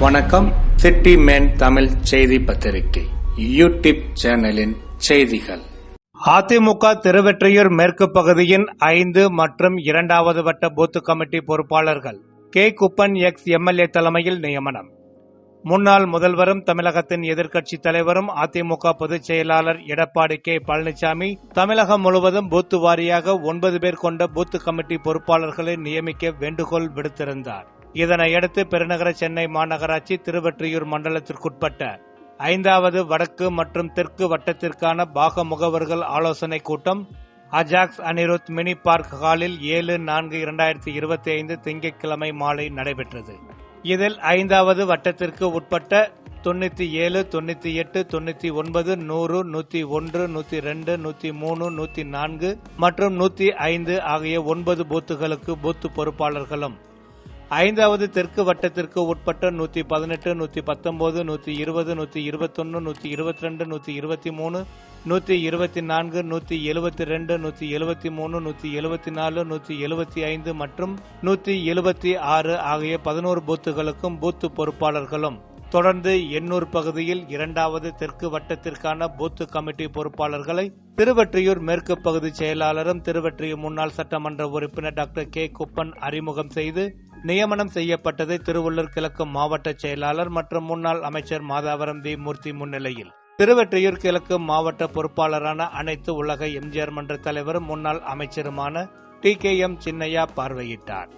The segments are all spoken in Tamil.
வணக்கம். சிட்டி மேன் தமிழ் செய்தி பத்திரிகை யூடியூப் சேனலின் செய்திகள். அதிமுக திருவெற்றியூர் மேற்கு பகுதியின் ஐந்து மற்றும் இரண்டாவது வட்ட பூத் கமிட்டி பொறுப்பாளர்கள் கே. குப்பன் எக்ஸ். எம்எல்ஏ தலைமையில் நியமனம். முன்னாள் முதல்வரும் தமிழகத்தின் எதிர்க்கட்சித் தலைவரும் அதிமுக பொதுச் செயலாளர் எடப்பாடி கே. பழனிசாமி தமிழகம் முழுவதும் பூத்து வாரியாக ஒன்பது பேர் கொண்ட பூத்து கமிட்டி பொறுப்பாளர்களை நியமிக்க வேண்டுகோள் விடுத்திருந்தார். இதனையடுத்து பெருநகர சென்னை மாநகராட்சி திருவற்றியூர் மண்டலத்திற்குட்பட்ட ஐந்தாவது வடக்கு மற்றும் தெற்கு வட்டத்திற்கான பாக முகவர்கள் ஆலோசனைக் கூட்டம் அஜாக்ஸ் அனிருத் மினி பார்க் ஹாலில் ஏழு நான்கு இரண்டாயிரத்தி இருபத்தி ஐந்து திங்கட்கிழமை மாலை நடைபெற்றது. இதில் ஐந்தாவது வட்டத்திற்கு உட்பட்ட தொண்ணூத்தி ஏழு தொண்ணூத்தி எட்டு தொண்ணூத்தி ஒன்பது நூறு நூத்தி ஒன்று நூத்தி ரெண்டு நூத்தி மூணு நூத்தி நான்கு மற்றும் நூத்தி ஐந்து ஆகிய ஒன்பது பூத்துகளுக்கு பூத்து பொறுப்பாளர்களும் ஐந்தாவது தெற்கு வட்டத்திற்கு உட்பட்ட நூத்தி பதினெட்டு நூத்தி பத்தொன்பது நூத்தி இருபது நூத்தி இருபத்தொன்னு நூத்தி இருபத்தி ரெண்டு நூத்தி இருபத்தி மூணு நூத்தி இருபத்தி நான்கு நூத்தி எழுபத்தி ரெண்டு நூத்தி எழுபத்தி மூணு நூத்தி எழுபத்தி நாலு நூத்தி எழுபத்தி ஐந்து மற்றும் நூத்தி எழுபத்தி ஆறு ஆகிய பதினோரு பூத்துகளுக்கும் பூத்து பொறுப்பாளர்களும். தொடர்ந்து எண்ணூர் பகுதியில் இரண்டாவது தெற்கு வட்டத்திற்கான பூத்து கமிட்டி பொறுப்பாளர்களை திருவற்றியூர் மேற்கு பகுதி செயலாளரும் திருவற்றியூர் முன்னாள் சட்டமன்ற உறுப்பினர் டாக்டர் கே. குப்பன் அறிமுகம் செய்து நியமனம் செய்யப்பட்டது திருவள்ளூர் கிழக்கு மாவட்ட செயலாளர் மற்றும் முன்னாள் அமைச்சர் மாதாவரம் வி மூர்த்தி முன்னிலையில். திருவெற்றியூர் கிழக்கு மாவட்ட பொறுப்பாளரான அனைத்து உலக எம்ஜிஆர் மன்ற தலைவரும் முன்னாள் அமைச்சருமான டி கே எம் சின்னையா பார்வையிட்டார்.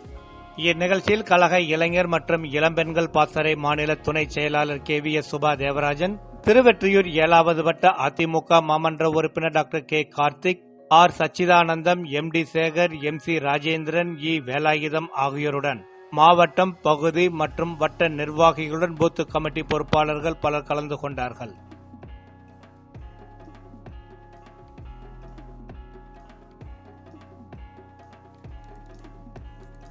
இந்நிகழ்ச்சியில் கழக இளைஞர் மற்றும் இளம்பெண்கள் பாசறை மாநில துணை செயலாளர் K V S Subha Devarajan Thiruvottiyur ஏழாவது வட்ட அதிமுக மாமன்ற உறுப்பினர் doctor K Karthik R Sachidanandam M D Sekar M C Rajendran E Velayutham ஆகியோருடன் மாவட்டம் பகுதி மற்றும் வட்ட நிர்வாகிகளுடன் பூத்து கமிட்டி பொறுப்பாளர்கள் பலர் கலந்து கொண்டார்கள்.